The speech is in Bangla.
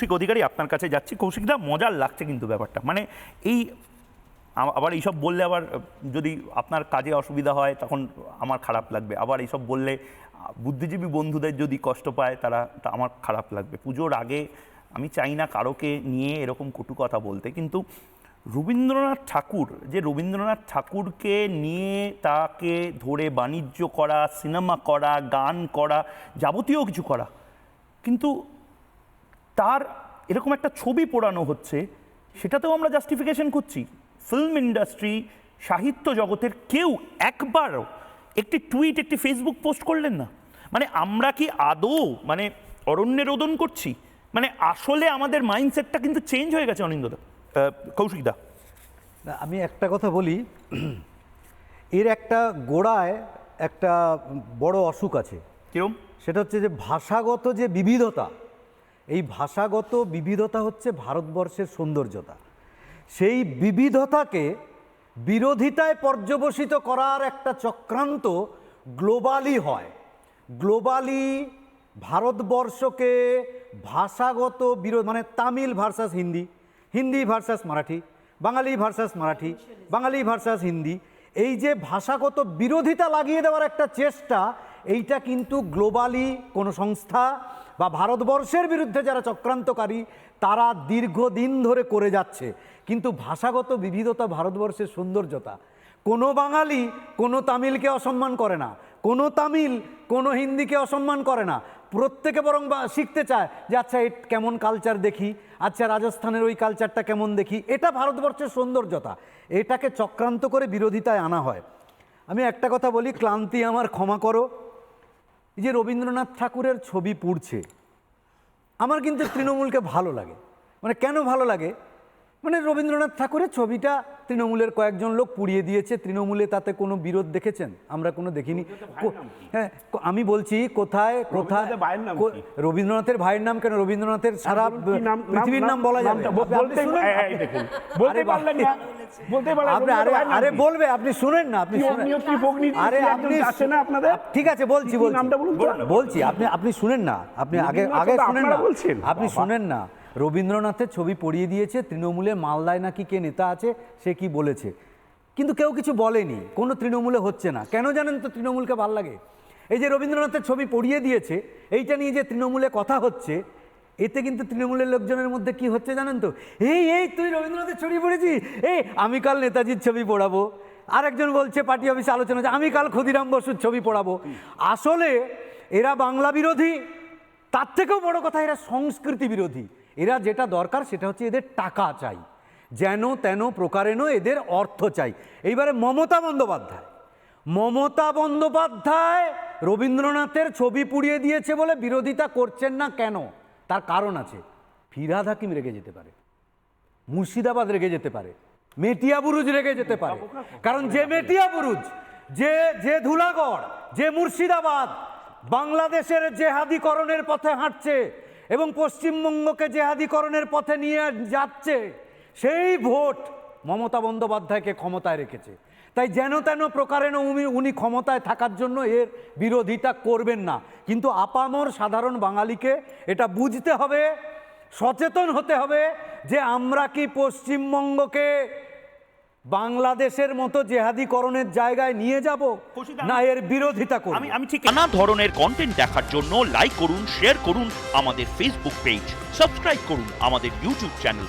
কৌশিক অধিকারী আপনার কাছে যাচ্ছি। কৌশিকদা মজার লাগছে কিন্তু ব্যাপারটা। মানে এই আবার এইসব বললে আবার যদি আপনার কাজে অসুবিধা হয় তখন আমার খারাপ লাগবে। আবার এইসব বললে বুদ্ধিজীবী বন্ধুদের যদি কষ্ট পায় তারা, তা আমার খারাপ লাগবে। পুজোর আগে আমি চাই না কারোকে নিয়ে এরকম কটু কথা বলতে। কিন্তু রবীন্দ্রনাথ ঠাকুর, যে রবীন্দ্রনাথ ঠাকুরকে নিয়ে তাকে ধরে বাণিজ্য করা, সিনেমা করা, গান করা, যাবতীয় কিছু করা। কিন্তু তার এরকম একটা ছবি পোড়ানো হচ্ছে সেটাতেও আমরা জাস্টিফিকেশন করছি ফিল্ম ইন্ডাস্ট্রি সাহিত্য জগতের কেউ একবারও একটি টুইট একটি ফেসবুক পোস্ট করলেন না। মানে আমরা কি আদৌ মানে অরণ্যে রোদন করছি? মানে আসলে আমাদের মাইন্ডসেটটা কিন্তু চেঞ্জ হয়ে গেছে অনিন্দদা কৌশিকদা না, আমি একটা কথা বলি এর একটা গোড়ায় একটা বড় অসুখ আছে। কিরম? সেটা হচ্ছে যে ভাষাগত যে বিবিধতা এই ভাষাগত বিবিধতা হচ্ছে ভারতবর্ষের সৌন্দর্যতা। সেই বিবিধতাকে বিরোধিতায় পর্যবসিত করার একটা চক্রান্ত গ্লোবালি হয়। গ্লোবালি ভারতবর্ষকে ভাষাগত বিরোধ মানে Tamil versus Hindi Hindi versus Marathi, Bengali versus Marathi, Bengali versus Hindi, এই যে ভাষাগত বিরোধিতা লাগিয়ে দেওয়ার একটা চেষ্টা, এইটা কিন্তু গ্লোবালি কোনো সংস্থা বা ভারতবর্ষের বিরুদ্ধে যারা চক্রান্তকারী, তারা দীর্ঘদিন ধরে করে যাচ্ছে। কিন্তু ভাষাগত বিবিধতা ভারতবর্ষের সৌন্দর্যতা। কোনো বাঙালি কোনো তামিলকে অসম্মান করে না। কোনো তামিল কোনো হিন্দিকে অসম্মান করে না। প্রত্যেকে বরং শিখতে চায় যে আচ্ছা এ কেমন কালচার দেখি? আচ্ছা রাজস্থানের ওই কালচারটা কেমন দেখি? এটা ভারতবর্ষের সৌন্দর্যতা। এটাকে চক্রান্ত করে বিরোধিতায় আনা হয়। আমি একটা কথা বলি, ক্লান্তি আমার ক্ষমা করো। এই যে রবীন্দ্রনাথ ঠাকুরের ছবি পুড়ছে আমার কিন্তু তৃণমূলকে ভালো লাগে। মানে কেন ভালো লাগে? মানে রবীন্দ্রনাথ ঠাকুরের ছবিটা তৃণমূলের কয়েকজন লোক পুড়িয়ে দিয়েছে তৃণমূলে তাতে কোনো বিরোধ দেখেছেন? আমরা কোনো দেখিনি। হ্যাঁ আমি বলছি কোথায় কোথায় রবীন্দ্রনাথের ভাইয়ের নাম কেন? রবীন্দ্রনাথের সারা পৃথিবীর নাম বলা যাবে। বলতে আপনি- আরে? বলবে আপনি শুনেন না আপনি শুনেন। অমনি ভগ্নি আরে আপনি আছে না আপনাদের? ঠিক আছে বলছি কি কি বলছি। নামটা বলুন বলছি আপনি আপনি শুনেন না আপনি আগে আগে শুনেন না। আপনি শুনেন না রবীন্দ্রনাথের ছবি পড়িয়ে দিয়েছে তৃণমূলে মালদায় নাকি কে নেতা আছে সে কি বলেছে। কিন্তু কেউ কিছু বলেনি কোনো তৃণমূলে হচ্ছে না। কেন জানেন তো তৃণমূলকে ভালো লাগে? এই যে রবীন্দ্রনাথের ছবি পড়িয়ে দিয়েছে এইটা নিয়ে যে তৃণমূলে কথা হচ্ছে এতে কিন্তু তৃণমূলের লোকজনের মধ্যে কি হচ্ছে জানেন তো? এই এই, তুই রবীন্দ্রনাথের ছবি পড়েছিস? এই, আমি কাল নেতাজির ছবি পড়াবো। আরেকজন বলছে, পার্টি অফিসে আলোচনা আমি কাল ক্ষুদিরাম বসুর ছবি পড়াবো। আসলে এরা বাংলা বিরোধী, তার থেকেও বড় কথা এরা সংস্কৃতি বিরোধী। এরা যেটা দরকার সেটা হচ্ছে এদের টাকা চাই। যেন তেন প্রকারেণ এদের অর্থ চাই। এইবারে মমতা বন্দ্যোপাধ্যায়। মমতা বন্দ্যোপাধ্যায় রবীন্দ্রনাথের ছবি পুড়িয়ে দিয়েছে বলে বিরোধিতা করছেন না কেন? তার কারণ আছে। ফিরাদ হাকিম রেগে যেতে পারে। মুর্শিদাবাদ রেগে যেতে পারে। মেটিয়া বুরুজ রেগে যেতে পারে। কারণ যে মেটিয়া বুরুজ, যে যে ধুলাগড়, যে মুর্শিদাবাদ বাংলাদেশের জেহাদিকরণের পথে হাঁটছে এবং পশ্চিমবঙ্গকে জেহাদিকরণের পথে নিয়ে যাচ্ছে, সেই ভোট মমতা বন্দ্যোপাধ্যায়কে ক্ষমতায় রেখেছে। তাই যেন তেন প্রকারেণ উনি উনি ক্ষমতায় থাকার জন্য এর বিরোধিতা করবেন না। কিন্তু আপামর সাধারণ বাঙালিকে এটা বুঝতে হবে সচেতন হতে হবে যে আমরা কি পশ্চিমবঙ্গকে বাংলাদেশের মতো জেহাদিকরণের জায়গায় নিয়ে যাব না এর বিরোধিতা করব? আমি আমি ঠিক নানা ধরনের কন্টেন্ট দেখার জন্য লাইক করুন শেয়ার করুন আমাদের ফেসবুক পেজ সাবস্ক্রাইব করুন আমাদের ইউটিউব চ্যানেল